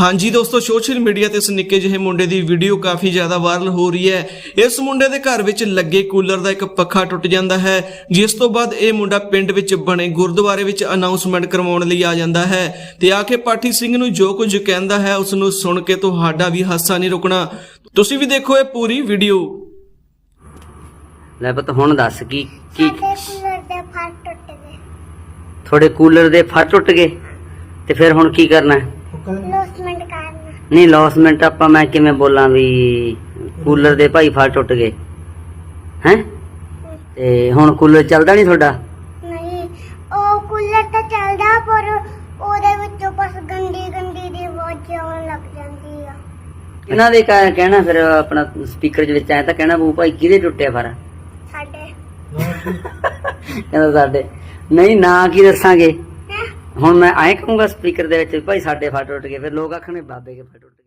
ਹਾਂਜੀ ਦੋਸਤੋ social media ਤੇ ਇਸ ਨਿੱਕੇ ਜਿਹੇ ਮੁੰਡੇ ਦੀ ਵੀਡੀਓ ਕਾਫੀ ਜ਼ਿਆਦਾ ਵਾਇਰਲ ਹੋ ਰਹੀ ਹੈ। ਇਸ ਮੁੰਡੇ ਦੇ ਘਰ ਵਿੱਚ ਲੱਗੇ ਕੂਲਰ ਦਾ ਇੱਕ ਪੱਖਾ ਟੁੱਟ ਜਾਂਦਾ ਹੈ ਜਿਸ ਤੋਂ ਬਾਅਦ ਇਹ ਮੁੰਡਾ ਪਿੰਡ ਵਿੱਚ ਬਣੇ ਗੁਰਦੁਆਰੇ ਵਿੱਚ ਅਨਾਉਂਸਮੈਂਟ ਕਰਵਾਉਣ ਲਈ ਆ ਜਾਂਦਾ ਹੈ ਤੇ ਆ ਕੇ ਪਾਠੀ ਸਿੰਘ ਨੂੰ ਜੋ ਕੁਝ ਕਹਿੰਦਾ ਹੈ ਉਸ ਨੂੰ ਸੁਣ ਕੇ ਤੁਹਾਡਾ ਵੀ ਹਾਸਾ ਨਹੀਂ ਰੁਕਣਾ। ਤੁਸੀਂ ਵੀ ਦੇਖੋ ਇਹ ਪੂਰੀ ਵੀਡੀਓ। ਲੈ ਪੁੱਤ ਹੁਣ ਦੱਸ ਕੀ ਕੀ ਕੂਲਰ ਦੇ ਫੱਟ ਟੁੱਟ ਤੁਹਾਡੇ ਕੂਲਰ ਦੇ ਫੱਟ ਟੁੱਟ ਗਏ? ਗਏ ਤੇ ਫਿਰ ਹੁਣ ਕੀ ਕਰਨਾ ਹੈ? ਨਹੀਂ ਲੌਸਮੈਂਟ ਆਪਾਂ ਮੈਂ ਕਿਵੇਂ ਬੋਲਾਂ ਵੀ ਕੂਲਰ ਦੇ ਭਾਈ ਫੱਟ ਟੁੱਟ ਗਏ। ਹੈ? ਤੇ ਹੁਣ ਕੂਲਰ ਚੱਲਦਾ ਨਹੀਂ ਤੁਹਾਡਾ? ਨਹੀਂ ਉਹ ਕੂਲਰ ਤਾਂ ਚੱਲਦਾ ਪਰ ਉਹਦੇ ਵਿੱਚੋਂ ਬਸ ਗੰਦੀ ਗੰਦੀ ਦੀ ਆਵਾਜ਼ ਆਉਣ ਲੱਗ ਜਾਂਦੀ ਆ। ਇਹਨਾਂ ਦੇ ਕਹਿ- ਕਹਿਣਾ ਫਿਰ ਆਪਣਾ ਸਪੀਕਰ ਦੇ ਵਿੱਚ ਆਇਆ ਤਾਂ ਕਹਿਣਾ ਬੂ ਭਾਈ ਕਿਹਦੇ ਟੁੱਟਿਆ ਫਿਰ? ਸਾਡੇ। ਕਹਿੰਦਾ ਸਾਡੇ। ਨਹੀਂ ਨਾ ਕੀ ਦੱਸਾਂਗੇ? ਹੁਣ ਮੈਂ ਐਂ ਕਹੂੰਗਾ ਸਪੀਕਰ ਦੇ ਵਿੱਚ ਵੀ ਭਾਈ ਸਾਡੇ ਫੱਟ ਟੁੱਟ ਗਏ, ਫਿਰ ਲੋਕ ਆਖਣਗੇ, ਬਾਬੇ ਕੇ ਫੱਟ ਟੁੱਟ ਗਏ।